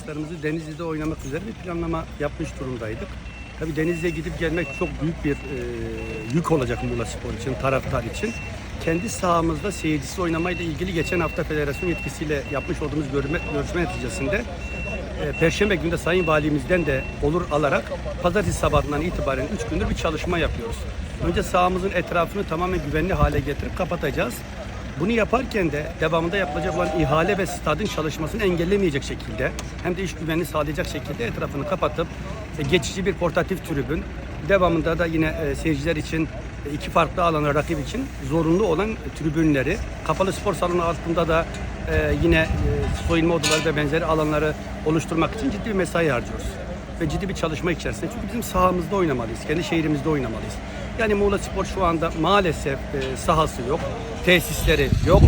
maçlarımızı Denizli'de oynamak üzere bir planlama yapmış durumdaydık. Tabii Denizli'ye gidip gelmek çok büyük bir e, yük olacak Muğla Spor için, taraftar için. Kendi sahamızda seyircisiz oynamayla ilgili geçen hafta federasyon yetkisiyle yapmış olduğumuz görme, görüşme neticesinde e, Perşembe günde Sayın Valimizden de olur alarak pazartesi sabahından itibaren 3 gündür bir çalışma yapıyoruz. Önce sahamızın etrafını tamamen güvenli hale getirip kapatacağız. Bunu yaparken de devamında yapılacak olan ihale ve stadın çalışmasını engellemeyecek şekilde hem de iş güvenliği sağlayacak şekilde etrafını kapatıp e, geçici bir portatif tribün devamında da yine e, seyirciler için e, iki farklı alana rakip için zorunlu olan tribünleri kapalı spor salonu altında da yine e, soyunma odaları ve benzeri alanları oluşturmak için ciddi bir mesai harcıyoruz ve ciddi bir çalışma içerisinde. Çünkü bizim sahamızda oynamalıyız, kendi şehrimizde oynamalıyız. Yani Muğla Spor şu anda maalesef e, sahası yok, tesisleri yok,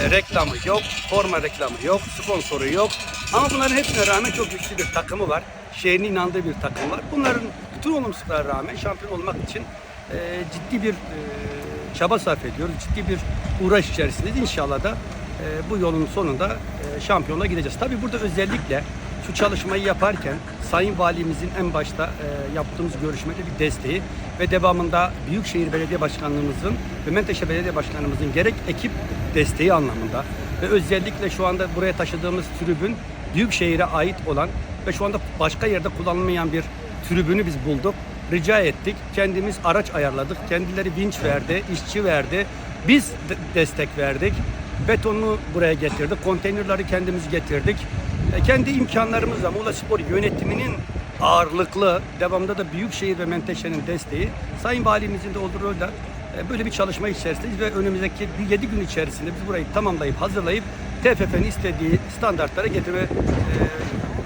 e, reklamı yok, forma reklamı yok, sponsoru yok. Ama bunların hepsine rağmen çok güçlü bir takımı var. Şehrin inandığı bir takım var. Bunların bütün olumsuzluklara rağmen şampiyon olmak için e, ciddi bir e, çaba sarf ediyoruz. Ciddi bir uğraş içerisindeyiz. İnşallah da e, bu yolun sonunda e, şampiyonluğa gideceğiz. Tabii burada özellikle şu çalışmayı yaparken Sayın Valimizin en başta e, yaptığımız görüşmede bir desteği ve devamında Büyükşehir Belediye Başkanlığımızın ve Menteşe Belediye Başkanlığımızın gerek ekip desteği anlamında ve özellikle şu anda buraya taşıdığımız tribün Büyükşehir'e ait olan ve şu anda başka yerde kullanılmayan bir tribünü biz bulduk. Rica ettik. Kendimiz araç ayarladık. Kendileri vinç verdi, işçi verdi. Biz de- destek verdik. Betonunu buraya getirdik. Konteynerleri kendimiz getirdik. E, kendi imkanlarımızla Muğla Spor yönetiminin ağırlıklı, devamında da Büyükşehir ve Menteşe'nin desteği, Sayın Valimizin de olduğu rolde böyle bir çalışma içerisindeyiz ve önümüzdeki bir 7 gün içerisinde biz burayı tamamlayıp hazırlayıp TFF'nin istediği standartlara getirme e,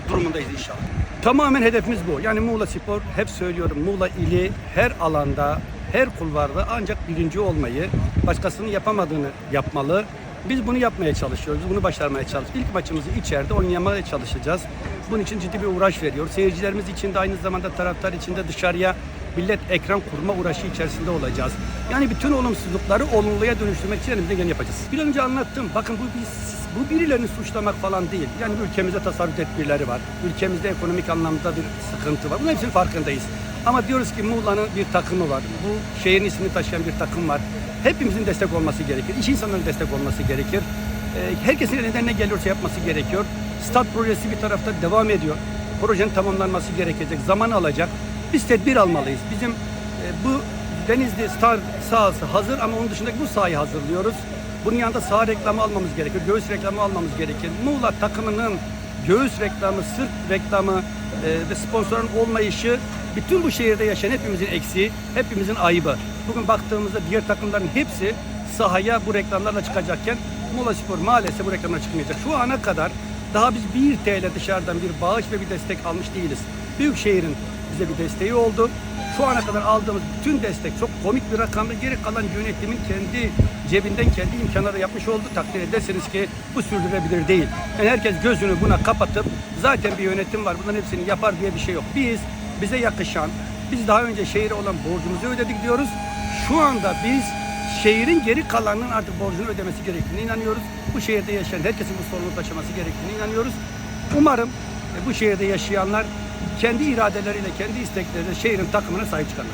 durumundayız inşallah. Tamamen hedefimiz bu. Yani Muğla Spor hep söylüyorum Muğla ili her alanda, her kulvarda ancak birinci olmayı, başkasının yapamadığını yapmalı. Biz bunu yapmaya çalışıyoruz, bunu başarmaya çalışıyoruz. İlk maçımızı içeride oynamaya çalışacağız. Bunun için ciddi bir uğraş veriyoruz. Seyircilerimiz için de aynı zamanda taraftar için de dışarıya millet ekran kurma uğraşı içerisinde olacağız. Yani bütün olumsuzlukları olumluya dönüştürmek için elimizden geleni yapacağız. Bir önce anlattım. Bakın bu bir bu birilerini suçlamak falan değil. Yani ülkemizde tasarruf tedbirleri var. Ülkemizde ekonomik anlamda bir sıkıntı var. Bunun hepsinin farkındayız. Ama diyoruz ki Muğla'nın bir takımı var. Bu şehrin ismini taşıyan bir takım var. Hepimizin destek olması gerekir. İş insanların destek olması gerekir. Ee, Herkesin elinden ne geliyorsa yapması gerekiyor. Stat projesi bir tarafta devam ediyor. Projenin tamamlanması gerekecek. Zaman alacak. Biz tedbir almalıyız. Bizim e, bu Denizli Star sahası hazır ama onun dışındaki bu sahayı hazırlıyoruz. Bunun yanında saha reklamı almamız gerekir, göğüs reklamı almamız gerekir. Muğla takımının göğüs reklamı, sırt reklamı e, ve sponsorun olmayışı bütün bu şehirde yaşayan hepimizin eksiği, hepimizin ayıbı. Bugün baktığımızda diğer takımların hepsi sahaya bu reklamlarla çıkacakken Muğla Spor maalesef bu reklamlara çıkmayacak. Şu ana kadar daha biz 1 TL dışarıdan bir bağış ve bir destek almış değiliz. Büyükşehir'in bize bir desteği oldu. Şu ana kadar aldığımız bütün destek çok komik bir rakamda geri kalan yönetimin kendi cebinden kendi imkanları yapmış olduğu takdir edersiniz ki bu sürdürülebilir değil. Yani herkes gözünü buna kapatıp zaten bir yönetim var bunların hepsini yapar diye bir şey yok. Biz bize yakışan, biz daha önce şehire olan borcumuzu ödedik diyoruz. Şu anda biz şehrin geri kalanının artık borcunu ödemesi gerektiğine inanıyoruz. Bu şehirde yaşayan herkesin bu sorumluluğu taşıması gerektiğine inanıyoruz. Umarım e, bu şehirde yaşayanlar kendi iradeleriyle, kendi istekleriyle şehrin takımına sahip çıkarlar.